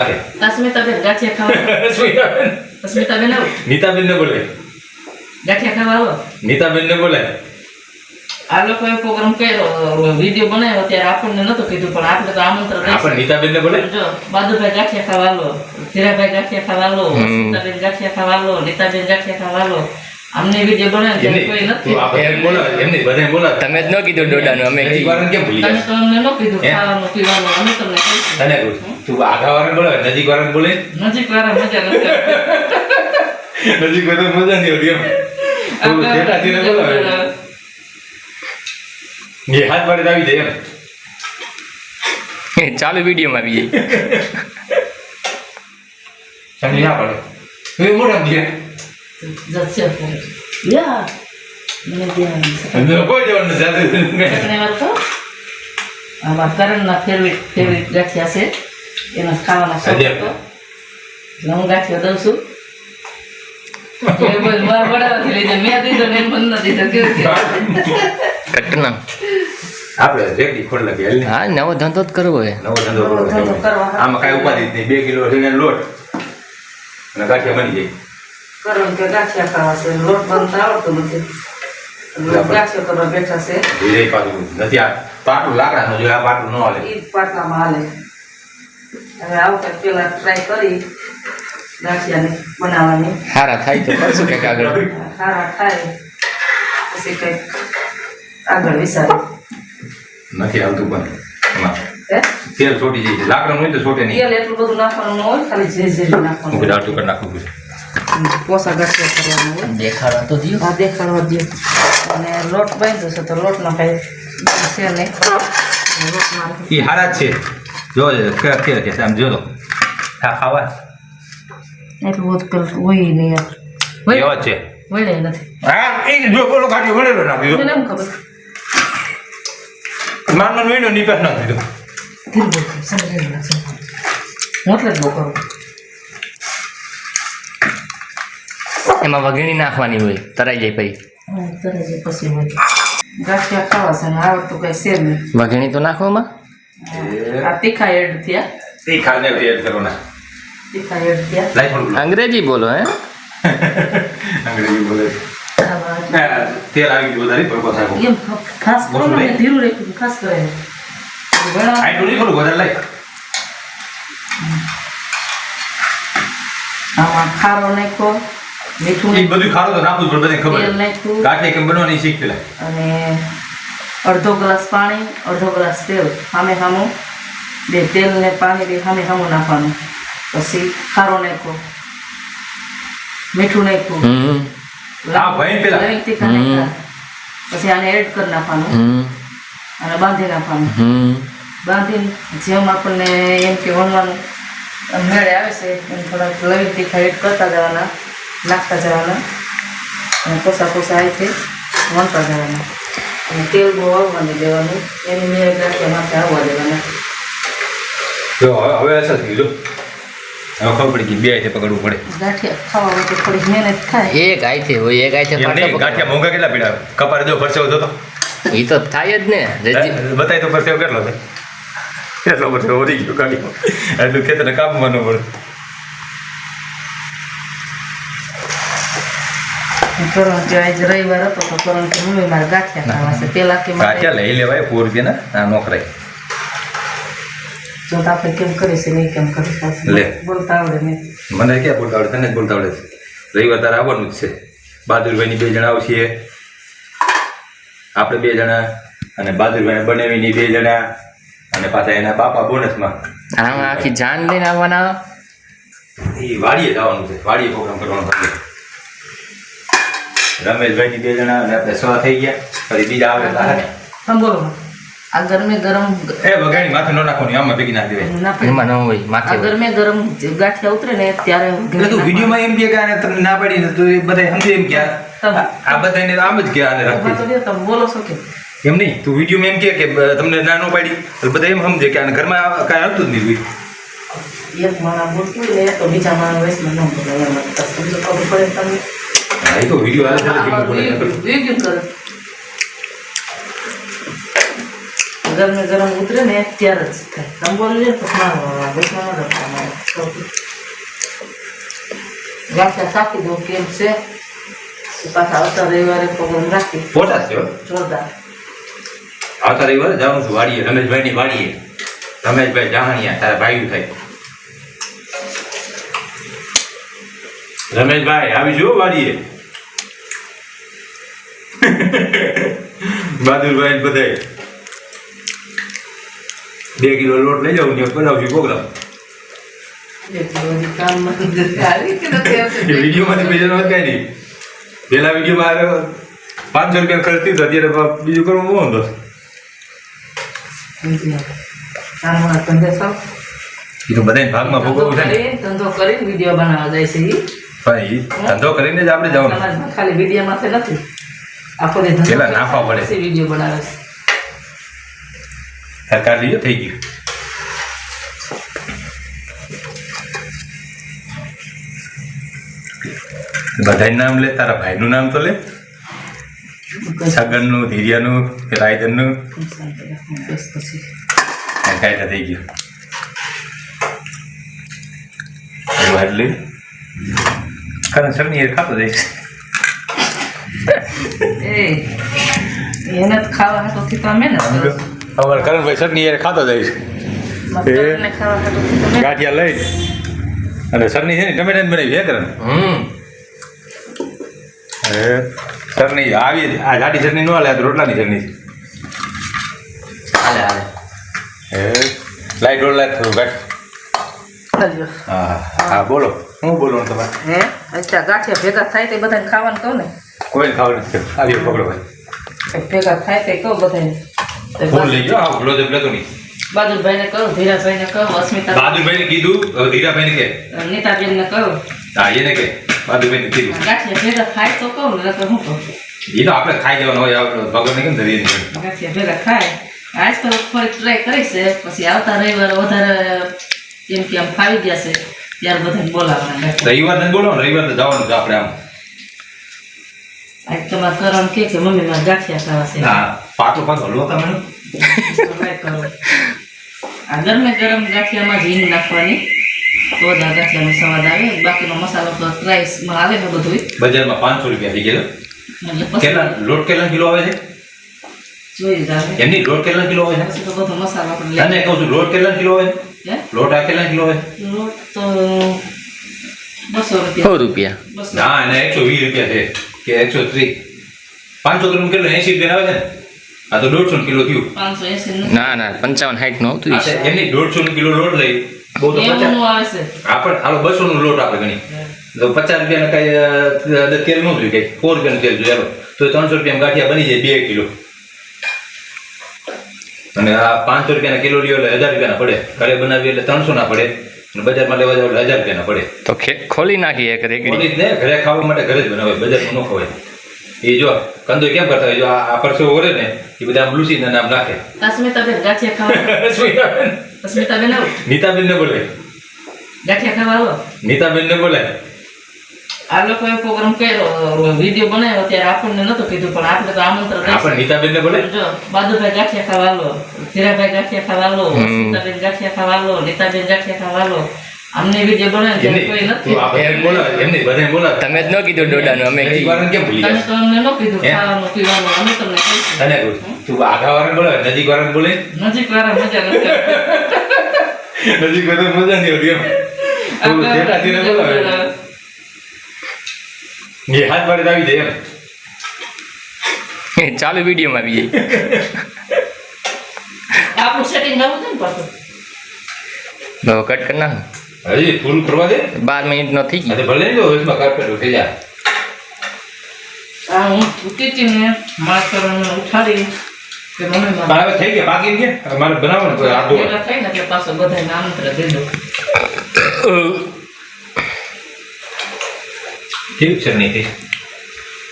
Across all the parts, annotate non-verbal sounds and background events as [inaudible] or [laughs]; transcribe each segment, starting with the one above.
અસ્મિતાબેન ગાંઠિયા ખાવા સ્મિતાબેન અસ્મિતાબેન આવો નીતાબેન ને બોલે ગાંઠિયા ખાવા આવો નીતાબેન ને બોલે આ લોકોએ પ્રોગ્રામ કર્યો વીડિયો બનાવ્યો ત્યારે આપણને નતો કીધું પણ આપણે તો આમંત્રણ આપણે નીતાબેન ને બોલે જો બાદુભાઈ ગાંઠિયા ખાવા લો ધીરાભાઈ ગાંઠિયા ખાવા હમ. અસ્મિતાબેન ગાંઠિયા ખાવા લો નીતાબેન ગાંઠિયા ખાવા આલો અમને વીડિયો બનાવ્યો કોઈ નથી આપણે બોલો બોલા એમની બધાને તમે જ ન કીધું ડોડાનું અમે કીધું વાળાને કેમ ભૂલી તમે તો અમને ન કીધું ખાવાનું પીવાનું અમે તમને કહીશું તને. તું આગા વાળાને બોલે નજીક વાળા બોલે? નજીક વાળા મજા નથી. નજીક વાળાને મજા નહીં આવતી એમ. તું જેઠા જેને બોલાવે. એ હાથ વાળે આવી જાય એમ. ચાલુ વિડીયોમાં આવી જાય. સમજી ના પડે. તું એ મોઢામાં દે જશે. યા. કોઈ જવાનું નથી આપણે વાત કરણના ફેવરિટ ફેવરિટ ગાંઠિયા છે. એનો ખાવાનો શોખ હતો. એટલે હું ગાંઠિયો દઉં છું. નવો ધંધો જ કરવો નવો ધંધો ધંધો કરવો. આમાં કઈ ઉપાધિ નહીં. બે કિલો લોટ. અને ગાંઠિયા બની જાય. કરણ કે ગાંઠિયા ખાવા છે. લોટ આવડતું નથી. ગાંઠિયા કરવા બેઠા છે. નથી આ પાટલું લાકડાનું જોઈએ આ પાટલું ન હાલે. ઈ પાટલામાં હાલે. હવે આવતા પેલા ટ્રાય કરી ગાંઠિયાની બનાવવાની. સારા થાય તો કરશું કંઈક આગળ. સારા થાય. પછી કંઈક આગળ વિચારું. નથી આવતું પણ એમાં. હે? તેલ છોટી જાય છે. લાકડાનું હોય તો છોટે નહીં. તેલ એટલું બધું નાખવાનું ન હોય ખાલી જે જે નાખવાનું. આટલું કરી નાખું છું પોસા ગાંઠિયા કરવાનું હોય. દેખાડા તો દો આ દેખાડવા દો અને લોટ બાંધ્યો છે તો લોટમાં કાંઈ છે નહીં. એ હારા છે. જો કે કે કે આમ જો થા ખાવા. એટલું બધું પેલું હોય નહીં એવા છે. વળે નથી. હા એ જો બોલો કાઢી વળેલો નાખી મને એમ ખબર. દો મારનો વીણો નીપેસ નાખી દો ધીરું બોલ સમજાવી નાખશે હું એટલે જ કરું. એમાં વઘેણી નાખવાની હોય તરાઈ જાય પછી. તરાઈ જાય પછી હોય ગાંઠિયા ખાવા છે ને આવડતું કઈ છે નહીં. વઘેણી તો નાખવામાં તીખા એડ થયા. એ ખાને એડ કરવાના તીખા એડ થયા. લાઈ અંગ્રેજી બોલો હે? અંગ્રેજી બોલે. હા, તેલ આવી ગયું વધારે ભરકો થાય એમ ખાસ કરો ને ધીરું રાખ્યું ખાસ કરે વધારે આમાં ખારો નાખો મીઠું એ બધું ખારું તો નાખવું જ બધાને ખબર. કેમ બનવાની શીખી લે અને અડધો ગ્લાસ પાણી અડધો ગ્લાસ તેલ. સામે સામું બે તેલ ને પાણી બે સામે સામું નાખવાનું. પછી ખારો નાખ્યો મીઠું હા, લવિંગ તીખા નાખ્યા. પછી આને એડ કરી નાખવાનું. અને બાંધી નાખવાનું. બાંધીને જેમ આપણને એમ કે વણવાનું મેળે આવે છે એમ થોડાક લવિંગ તીખા એડ કરતા જવાના નાખતા જવાના. અને કોસા કોસા છે વણતા જવાના. અને તેલ બહુ આવવા દેવાનું એની મેળ ગાંઠિયા માથે આવવા દેવાના. જો હવે હવે અસર થઈ ગયું હવે ખબર પડી ગઈ બે હાથે પકડવું પડે. ગાંઠિયા ખાવા માટે થોડીક મહેનત થાય. એક આઈથે હોય એક ગાંઠિયા મોંઘા કેટલા પીડા? કપારે જો પરસેવો થતો એ તો થાય જ ને બતાય તો પરસેવો કેટલો થાય? એટલો પરસેવો વધી ગયો ગાડીમાં એટલું ખેતરને કાપવાનું પડે. ગાંઠિયા લઈ લેવાય રૂપિયાના આ નોકરાય જો આપણે કેમ કરીશું નહીં કેમ લે. બોલતા આવડે નહીં મને ક્યાં બોલતા આવડે? તને જ બોલતા આવડે છે. રવિવાર તારે આવવાનું જ છે. બહાદુરભાઈની બે જણા આવશે. આપણે બે જણા અને બહાદુરભાઈને બનાવીની બે જણા અને પાછા એના બાપા બોનસમાં. આમાં આખી જાન લઈને આવવાના? એ વાડીએ જવાનું છે. વાડીએ પ્રોગ્રામ કરવાનો છે. રમેશભાઈની બે જણા અને આપણે સ થઈ ગયા. ફરી બીજા આવે હા બોલો આ ગરમે ગરમ એ વગાડી માથે ન નાખવાની આમાં ભેગી ના દેવાય. ના એમાં ન હોય માથે ગરમે ગરમ ગાંઠિયા ઉતરે ને ત્યારે એટલે તું વિડીયોમાં એમ કે કે તમને ના પાડી ને તો એ બધા સમજે એમ કે આ આ બધાને આમ જ કે આને રાખી તમે બોલો છો કે. એમ નહીં તું વિડીયોમાં એમ કે કે તમને ના ન પાડી એટલે બધા એમ સમજે કે આને ઘરમાં કાંઈ આવતું જ નહીં એક માણસ બોલતું ને તો બીજા માણસ વયસમાં ન બોલે એમ સમજો ખબર પડે તમને. હા, એ તો વીડિયો હાલે છે ગરમે ગરમ ઉતરે ને ત્યારે જ થાય. તમે બોલી લે. રાખવાનું ગાંઠિયા દઉં કેમ છે? પાછા આવતા રવિવારે પ્રોગ્રામ રાખી. પોતા છે. જોરદાર. આવતા રવિવારે જવાનું છું વાડીએ રમેશભાઈની વાડીએ. રમેશભાઈ જાહાણીયા તારા ભાઈ થાય. રમેશભાઈ આવી જુઓ વાડીએ. બહાદુરભાઈ ને બધાય બે કિલો લોટ લઈ જાઉં ત્યાં બનાવશું પ્રોગ્રામ. વિડીયોમાંથી પૈસા નહોતા નહીં પેલા વિડીયોમાં પાંચસો રૂપિયા ખર્ચ અત્યારે બીજું કરવું બહુ હતો એ તો બધાય ભાગમાં ભોગવવું છે ધંધો કરીને વીડિયો બનાવવા જાય છે ભાઈ ધંધો કરીને જ આપણે જવાનું. ખાલી વીડિયો માથે નથી. આખો દી ધંધો નાખવા પડે. પછી બનાવે. સરકાર લીધો થઈ ગયું? બધાય નામ લે તારા ભાઈનું નામ તો લે. છગનનું ધીરિયાનું રાયધનનું કાંઈ થઈ ગયું. એટલે કારણ સરની એ ખાતો જઈશ એ જ ખાવા હાટોથી તો અમે ને. અમારે કરણભાઈ સરની યાર ખાતો જઈશ ગાંઠિયા લઈ. અને સરની છે ને ટમેટા બનાવી હે કરણ? હમ. ચટણી આવી આ જાડી સરની ન હાલે આ તો રોટલાની સરની હાલે હાલે. હે લાઈટ રોડ લાઈટ થોડું કાઢ હા હા બોલો. હું બોલો તમારે? હે? અચ્છા ગાંઠિયા ભેગા થાય તે બધાને ખાવાનું કહું ને? કોઈને ખબર નથી. આવી પકડો ભાઈ. ભેગા થાય તે કહો બધા ફોન લઈ ગયો હા ગ્લોઝ તો નહીં બહાદુરભાઈને કહું ધીરાજભાઈને કહો અસ્મિતા બહાદુરભાઈને કીધું હવે ધીરાભાઈને કે. નીતાબેનને કહો. હા એને કે. બહાદુરભાઈને કીધું. ગાંઠિયા ભેગા થાય તો કહો ને તો હું કહું? એ તો આપણે ખાઈ જવાનું હોય ભગવાનને કેમ ધરીએ નહીં? ગાંઠિયા ભેગા ખાય આજ તો ફરી ટ્રાય કરીશ પછી આવતા રવિવારે વધારે એમ કે આમ ફાવી ગયા છે ત્યારે બધાને બોલાવવાના. રવિવાર ને બોલો ને રવિવાર તો જવાનું છે આપણે આમ. આજ તમારે કરણ કે કે મમ્મી મારે ગાંઠિયા ખાવા છે હા પાટલો પાછો હલવો તમે ટ્રાય કરો આ ગરમે ગરમ ગાંઠિયામાં હિંગ નાખવાની તો આ ગાંઠિયાનો સ્વાદ આવે બાકીનો મસાલો તો રાઈસમાં આવે ને બધું બજારમાં પાંચસો રૂપિયા થઈ ગયા એટલે પછી કેટલા લોટ કેટલા કિલો આવે છે એમની લોટ કેટલા કિલો હોય છે તો બધો મસાલો આપણે તને કહું છું લોટ કેટલા કિલો હોય લોટ આ કેટલા કિલો આવે લોટ તો બસો રૂપિયા સો રૂપિયા બસો ના એને એકસો વીસ રૂપિયા છે કે એકસો ત્રીસ. પાંચસો ગ્રામ કેટલો? એસી રૂપિયા આવે છે ને? આ તો દોઢસો કિલો થયું. પાંચસો એસી ના? ના પંચાવન સાઠનું આવતું હશે. એમની દોઢસો કિલો લોટ લઈ બહુ તો પચાસ. આપણે હાલો બસો નું લોટ આપણે ગણી તો પચાસ રૂપિયાના કઈ તેલનું જોઈએ કઈ સો રૂપિયાનું તેલ જોઈએ તો ત્રણસો રૂપિયા ગાંઠિયા બની જાય બે કિલો. અને આ પાંચસો રૂપિયાના કિલો લ્યો એટલે હજાર રૂપિયાના પડે. ઘરે બનાવીએ એટલે ત્રણસો ના પડે. બજારમાં લેવા જાવ હજાર રૂપિયાના પડે. તો ખે- ખોલી નાખીએ એક રેકડી. ઓલી ને ઘરે ખાવા માટે ઘરે જ બનાવે બજારમાં ન ખવાય. એ જો કંદો કેમ કરતા હોય? જો આ આ પરસો ઓરે ને એ બધા આમ લૂસીને નામ નાખે. અસ્મિતાબેન ગાંઠિયા ખાવા અસ્મિતાબેન નીતાબેન ને બોલે. ગાંઠિયા ખાવા આવો. નીતાબેન ને બોલે. આ લોકોએ પ્રોગ્રામ કર્યો વીડિયો બનાવ્યો ત્યારે આપણને નતો કીધું પણ આપણે તો આમંત્રણ આપણે. નીતાબેન ને બોલે? જો બાદુભાઈ ગાંઠિયા ખાવા આલો ધીરાભાઈ ગાંઠિયા ખાવા આલો હમ. ગાંઠિયા ખાવા આલો નીતાબેન ગાંઠિયા ખાવાલો અમને વીડિયો બનાવ્યો કોઈ નથી આપણે એમની બોલાવે. તમે જ ન કીધું ડોડાનું અમે નજીક કીધું. કેમ ભૂલી તમે તો અમને ન કીધું ખાવાનું પીવાનું અમે તમને કહીશું. તને તું વાળાને બોલાવે નજીક વાળા બોલે? નજીક વાળા મજા નથી [laughs] નજીક વાળા મજા નહીં આવતી એમ. તું આપણે જેઠા બોલાવે. એ હાથ મારે આવી જાય એમ. ચાલુ વિડીયોમાં આવી જાય આપણું સેટિંગ નવું છે ને પાછું? હવે કટ કર ના હજી પૂરું કરવા દે. બાર મિનિટ નો થઈ ગઈ ભલે જો તો કાર્પેટ ઉઠી જાય આ હું ઉઠી હતી ને મારા ઉઠાડી હવે થઈ ગયા બાકી કે મારે બનાવવાનું ભેગા થઈને એટલે પાછો બધાને આમંત્રણ દઈ દઉં. કેવું છે નહીં થઈ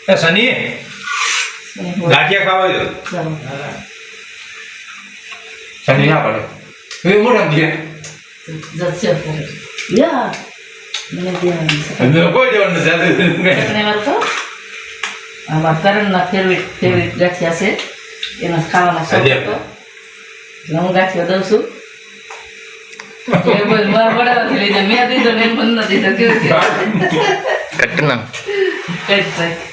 એ સની ગાંઠિયા ખાવા જો. સની. ના પડે. એ મોટા. એટલે હું ગાંઠિયા દઉં છું. દીધો ને પણ નથી દીધો કે કટના થાય